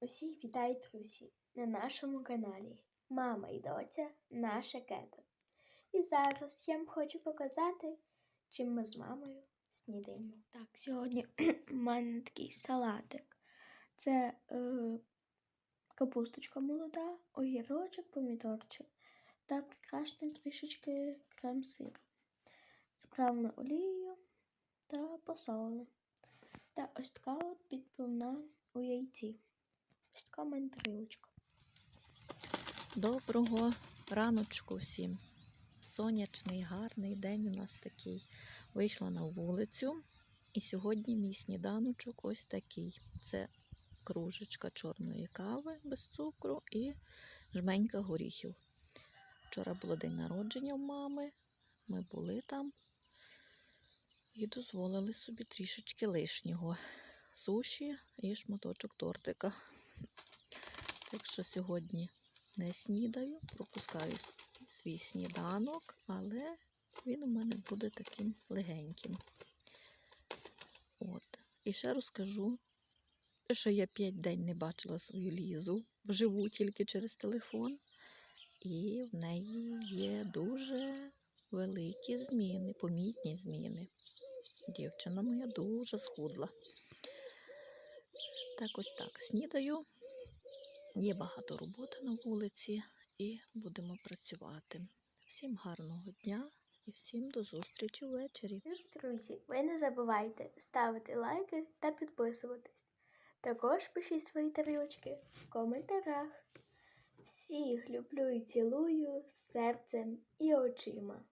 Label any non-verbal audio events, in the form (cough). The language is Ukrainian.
Усіх вітаю, друзі, на нашому каналі Мама і доця Наша Кета. І зараз я вам хочу показати, чим ми з мамою снідаємо. Так, сьогодні (clears throat) в мене такий салатик. Це е, капусточка молода, огірочок, помідорчик та прикрашений трішечки крем-сир. Заправлено олією та посолено. Та ось така от підпивна у яйці. Ось така тарілочка. Доброго раночку всім. Сонячний, гарний день у нас такий. Вийшла на вулицю, і сьогодні мій сніданочок ось такий. Це кружечка чорної кави без цукру і жменька горіхів. Вчора було день народження в мами. Ми були там і дозволили собі трішечки лишнього. Суші і шматочок тортика. Так що сьогодні не снідаю, пропускаю свій сніданок, але він у мене буде таким легеньким. От. І ще розкажу, що я п'ять день не бачила свою лізу, вживу тільки через телефон, і в неї є дуже великі зміни, помітні зміни. Дівчина моя дуже схудла. Так ось так, снідаю. Є багато роботи на вулиці і будемо працювати. Всім гарного дня і всім до зустрічі ввечері. Друзі, ви не забувайте ставити лайки та підписуватись. Також пишіть свої тарілочки в коментарях. Всіх люблю і цілую серцем і очима.